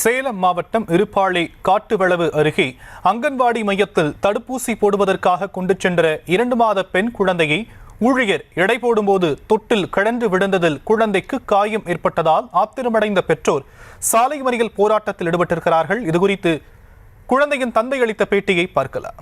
சேலம் மாவட்டம் இருப்பாளி காட்டுவளவு அருகே அங்கன்வாடி மையத்தில் தடுப்பூசி போடுவதற்காக கொண்டு சென்ற இரண்டு மாத பெண் குழந்தையை ஊழியர் எடை போடும்போது தொட்டில் கிடந்து விழுந்ததில் குழந்தைக்கு காயம் ஏற்பட்டதால் ஆத்திரமடைந்த பெற்றோர் சாலை மறியல் போராட்டத்தில் ஈடுபட்டிருக்கிறார்கள். இதுகுறித்து குழந்தையின் தந்தை அளித்த பேட்டியை பார்க்கலாம்.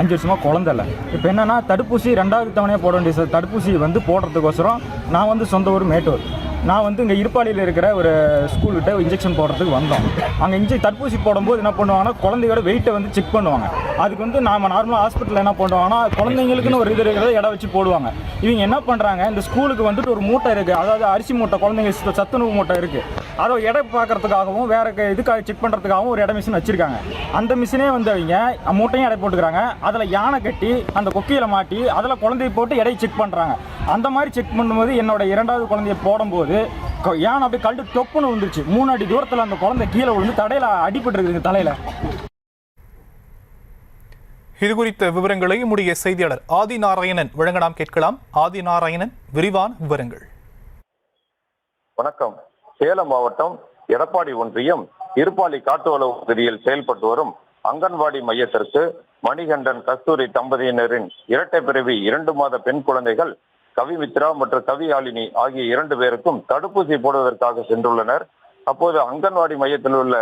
அஞ்சு வருஷமாக குழந்தைல இப்போ என்னன்னா தடுப்பூசி ரெண்டாவது தவணையாக போட வேண்டிய தடுப்பூசி வந்து போடுறதுக்கோசரம் நான் வந்து சொந்த ஊர் மேட்டூர். நான் வந்து இங்கே இருப்பாளியில் இருக்கிற ஒரு ஸ்கூல்கிட்ட இன்ஜெக்ஷன் போடுறதுக்கு வந்தோம். அங்கே இன்ஜெக் தடுப்பூசி போடும்போது என்ன பண்ணுவாங்கன்னா குழந்தையோட வெயிட்டை வந்து செக் பண்ணுவாங்க. அதுக்கு வந்து நாம் நார்மலாக ஹாஸ்பிட்டலில் என்ன பண்ணுவாங்கன்னா குழந்தைங்களுக்குன்னு ஒரு இது இருக்கிறத இடம் வச்சு போடுவாங்க. இவங்க என்ன பண்ணுறாங்க இந்த ஸ்கூலுக்கு வந்துட்டு ஒரு மூட்டை இருக்குது அதாவது அரிசி மூட்டை குழந்தைங்க சத்துணவு மூட்டை இருக்குது அதை எடை பார்க்கறதுக்காகவும் வேற இதுக்காக செக் பண்ணுறதுக்காகவும் ஒரு இட மிஷின் வச்சுருக்காங்க. அந்த மிஷினே வந்து அவங்க மூட்டையும் எடை போட்டுக்கிறாங்க. அதில் யானை கட்டி அந்த கொக்கியில் மாட்டி அதில் குழந்தைய போட்டு எடையை செக் பண்ணுறாங்க அந்த மாதிரி செக் பண்ணும்போது என்னோட இரண்டாவது குழந்தைய போடும்போது கொ- யானை அப்படியே கழட்டு தொப்புன்னு விழுந்துருச்சு. மூணு அடி தூரத்தில் அந்த குழந்தை கீழே விழுந்து தடையில் அடிபட்டுருக்குங்க தலையில். இதுகுறித்த விவரங்களை நம்முடைய செய்தியாளர் ஆதி நாராயணன் வழங்க நாம் கேட்கலாம். ஆதி நாராயணன் விரிவான விவரங்கள். வணக்கம். சேலம் மாவட்டம் எடப்பாடி ஒன்றியம் இருப்பாளி காட்டுவளவு பகுதியில் செயல்பட்டு வரும் அங்கன்வாடி மையத்திற்கு மணிகண்டன் கஸ்தூரி தம்பதியினரின் இரட்டை பிறவி இரண்டு மாத பெண் குழந்தைகள் கவிமித்ரா மற்றும் கவி ஆலினி ஆகிய இரண்டு பேருக்கும் தடுப்பூசி போடுவதற்காக சென்றுள்ளனர். அப்போது அங்கன்வாடி மையத்தில் உள்ள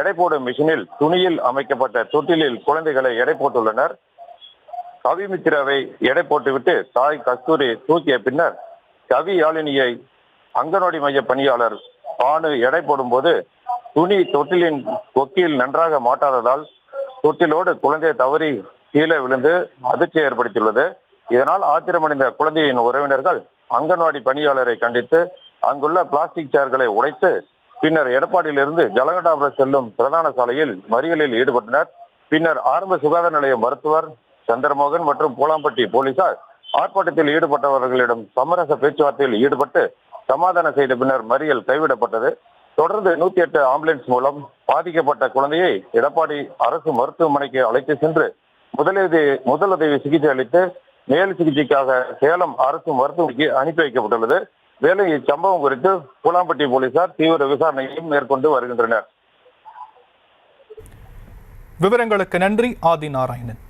எடை போடும் மிஷினில் துணியில் அமைக்கப்பட்ட தொட்டிலில் குழந்தைகளை எடை போட்டுள்ளனர். கவிமித்ராவை எடை போட்டுவிட்டு தாய் கஸ்தூரி தூக்கிய பின்னர் கவி யாழினியை அங்கன்வாடி மைய பணியாளர் பானு எடை போடும்போது துணி தொட்டிலின் கொக்கியில் நன்றாக மாட்டாததால் தொட்டிலோடு குழந்தை தவறி கீழே விழுந்து அதிர்ச்சி ஏற்படுத்தியுள்ளது. இதனால் ஆத்திரமடைந்த குழந்தையின் உறவினர்கள் அங்கன்வாடி பணியாளரை கண்டித்து அங்குள்ள பிளாஸ்டிக் சேர்களை உடைத்து பின்னர் எடப்பாடியிலிருந்து ஜலகண்டாபுரம் செல்லும் பிரதான சாலையில் மறியலில் ஈடுபட்டனர். பின்னர் ஆரம்ப சுகாதார நிலைய மருத்துவர் சந்திரமோகன் மற்றும் பூலாம்பட்டி போலீசார் ஆர்ப்பாட்டத்தில் ஈடுபட்டவர்களிடம் சமரச பேச்சுவார்த்தையில் ஈடுபட்டு சமாதானம் செய்த பின்னர் மறியல் கைவிடப்பட்டது. தொடர்ந்து நூத்தி எட்டு ஆம்புலன்ஸ் மூலம் பாதிக்கப்பட்ட குழந்தையை எடப்பாடி அரசு மருத்துவமனைக்கு அழைத்து சென்று முதலுதவி முதலுதவி சிகிச்சை அளித்து மேல் சிகிச்சைக்காக சேலம் அரசு மருத்துவமனைக்கு அனுப்பி வைக்கப்பட்டுள்ளது. மேலும் இச்சம்பவம் குறித்து பூலாம்பட்டி போலீசார் தீவிர விசாரணையும் மேற்கொண்டு வருகின்றனர். விவரங்களுக்கு நன்றி ஆதி நாராயணன்.